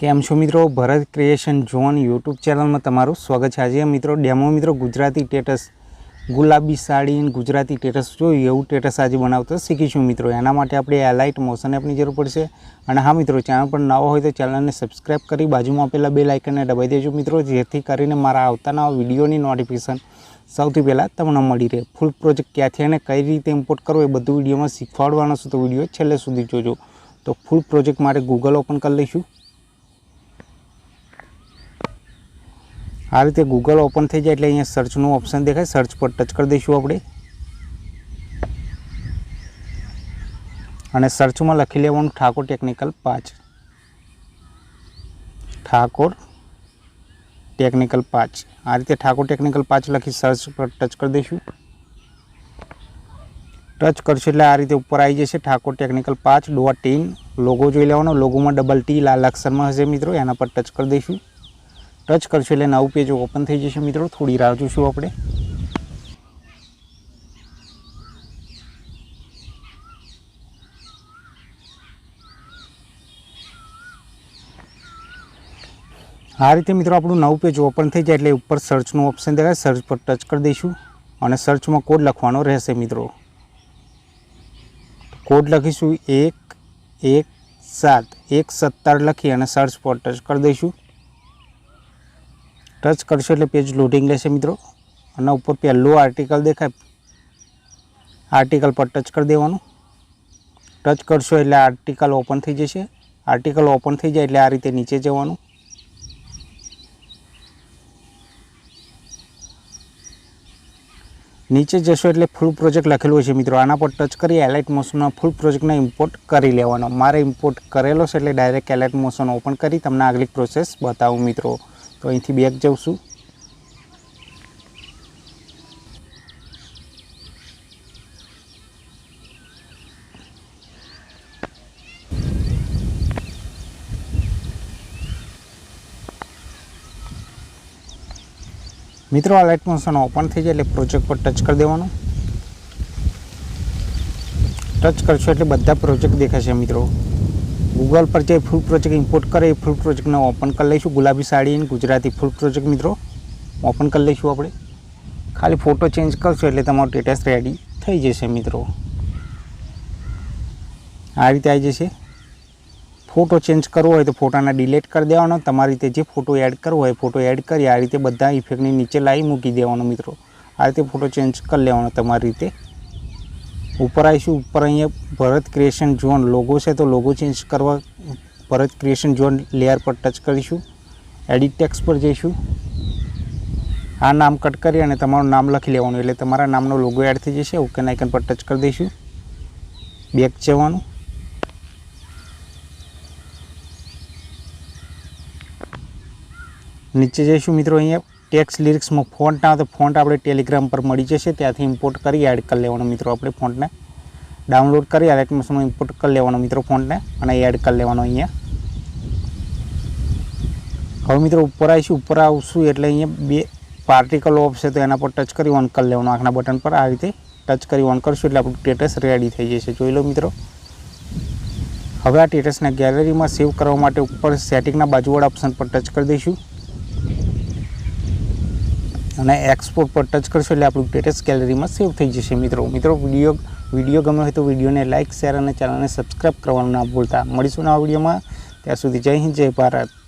કેમ છો મિત્રો? ભરત ક્રિએશન ઝોન યુટ્યુબ ચેનલમાં તમારું સ્વાગત છે. આજે મિત્રો ડેમો મિત્રો ગુજરાતી ટેટસ ગુલાબી સાડી ગુજરાતી ટેટસ જોયું, એવું ટેટસ આજે બનાવતા શીખીશું મિત્રો. એના માટે આપણે એલાઇટ મોશન એપની જરૂર પડશે. અને હા મિત્રો ચેનલ પર નવો હોય તો ચેનલને સબસ્ક્રાઈબ કરી બાજુમાં આપેલા બે લાઇકનને દબાઈ દેજો મિત્રો, જેથી કરીને મારા આવતાના વિડીયોની નોટિફિકેશન સૌથી પહેલાં તમને મળી રહે. ફૂલ પ્રોજેક્ટ ક્યાંથી અને કઈ રીતે ઇમ્પોર્ટ કરવો એ બધું વિડીયોમાં શીખવાડવાનો છે તો વીડિયો છેલ્લે સુધી જોજો. તો ફૂલ પ્રોજેક્ટ માટે ગૂગલ ઓપન કરી લઈશું. આ રીતે ગૂગલ ઓપન થઈ જાય એટલે અહીંયા સર્ચનું ઓપ્શન દેખાય. સર્ચ પર ટચ કરી દઈશું આપણે. અને સર્ચમાં લખી લેવાનું ઠાકોર ટેકનિકલ પાંચ. ઠાકોર ટેકનિકલ પાંચ. આ રીતે ઠાકોર ટેકનિકલ પાંચ લખી સર્ચ પર ટચ કરી દઈશું. ટચ કરશું એટલે આ રીતે ઉપર આવી જશે ઠાકોર ટેકનિકલ પાંચ. ડોટ ઇન લોગો જોઈ લેવાનો. લોગોમાં ડબલ ટી લાલ અક્ષરમાં હશે મિત્રો. એના પર ટચ કરી દઈશું. ટચ કરશો એટલે નવું પેજ ઓપન થઈ જશે મિત્રો. થોડી રાહ જોઈશું આપણે. આ રીતે મિત્રો આપણું નવું પેજ ઓપન થઈ જાય એટલે ઉપર સર્ચનું ઓપ્શન દેખાય. સર્ચ પર ટચ કરી દઈશું. અને સર્ચમાં કોડ લખવાનો રહેશે મિત્રો. કોડ લખીશું એક એક, સાત. એક સત્તર લખી અને સર્ચ પર ટચ કરી દઈશું. ટચ કરશો એટલે પેજ લોડિંગ લેશે મિત્રો. અને ઉપર પહેલું આર્ટિકલ દેખાય. આર્ટિકલ પર ટચ કરી દેવાનું. ટચ કરશો એટલે આર્ટિકલ ઓપન થઈ જશે. આર્ટિકલ ઓપન થઈ જાય એટલે આ રીતે નીચે જવાનું. નીચે જશો એટલે ફૂલ પ્રોજેક્ટ લખેલું છે મિત્રો. આના પર ટચ કરી એલાઇટ મોશનમાં ફૂલ પ્રોજેક્ટને ઇમ્પોર્ટ કરી લેવાનો. મારે ઇમ્પોર્ટ કરેલો છે એટલે ડાયરેક્ટ એલાઇટ મોશન ઓપન કરી તમને આગલી પ્રોસેસ બતાવું મિત્રો. તો અહીંથી બેક જાઉં છું. મિત્રો, આ લાઇટ મોશન ઓપન થઈ જાય એટલે પ્રોજેક્ટ પર ટચ કરી દેવાનો. ટચ કરશો એટલે બધા પ્રોજેક્ટ દેખાશે મિત્રો. ગૂગલ પર જે ફૂલ પ્રોજેક્ટ ઇમ્પોર્ટ કરે, એ ફૂલ પ્રોજેક્ટને ઓપન કરી લઈશું. ગુલાબી સાડી ગુજરાતી ફૂલ પ્રોજેક્ટ મિત્રો. ઓપન કરી લઈશું આપણે. ખાલી ફોટો ચેન્જ કરશો એટલે તમારો સ્ટેટસ રેડી થઈ જશે મિત્રો. આ રીતે આવી જશે. ફોટો ચેન્જ કરવો હોય તો ફોટાને ડિલીટ કરી દેવાનો. તમારી રીતે જે ફોટો એડ કરવો હોય ફોટો એડ કરી આ રીતે બધા ઇફેક્ટની નીચે લાવી મૂકી દેવાનો મિત્રો. આ રીતે ફોટો ચેન્જ કરી લેવાનો તમારી રીતે. ઉપર આવીશું, ઉપર અહીંયા ભરત ક્રિએશન ઝોન લોગો છે તો લોગો ચેન્જ કરવા, ભરત ક્રિએશન ઝોન લેયર પર ટચ કરીશું. એડિટ ટેક્સ પર જઈશું. આ નામ કટ કરી અને તમારું નામ લખી લેવાનું. એટલે તમારા નામનો લોગો એડ થઈ જશે. ઓકે આઇકન પર ટચ કરી દઈશું. બેક જવાનું. નીચે જઈશું મિત્રો અહીંયા. ટેક્સ લિરિક્સમાં ફોન્ટ ના તો ફોન્ટ આપણે ટેલિગ્રામ પર મળી જશે. ત્યાંથી ઇમ્પોર્ટ કરી એડ કરી લેવાનો મિત્રો આપણે ફોન્ટને ડાઉનલોડ કરી એલેટ મોશનમાં ઇમ્પોર્ટ કરી લેવાનો મિત્રો ફોન્ટને અને એડ કરી લેવાનો અહીંયા. હવે મિત્રો ઉપર આવીશું, ઉપર આવશું એટલે અહીંયા બે પાર્ટિકલ ઓફ છે તો એના પર ટચ કરી ઓન કરી લેવાનું આંખના બટન પર. આ રીતે ટચ કરી ઓન કરશું એટલે આપણું સ્ટેટસ રેડી થઈ જશે. જોઈ લો મિત્રો. હવે આ સ્ટેટસને ગેલેરીમાં સેવ કરવા માટે ઉપર સેટિંગના બાજુવાળા ઓપ્શન પર ટચ કરી દઈશું. અને એક્સપોર્ટ પર ટચ કરશો એટલે આપણું સ્ટેટસ ગેલેરીમાં સેવ થઈ જશે. મિત્રો મિત્રો વીડિયો વીડિયો ગમે હોય તો વિડીયોને લાઇક શેર અને ચેનલને સબસ્ક્રાઈબ કરવાનું ના ભૂલતા. મળીશું નવા વિડીયોમાં ત્યાં સુધી જય હિન્દ, જય ભારત.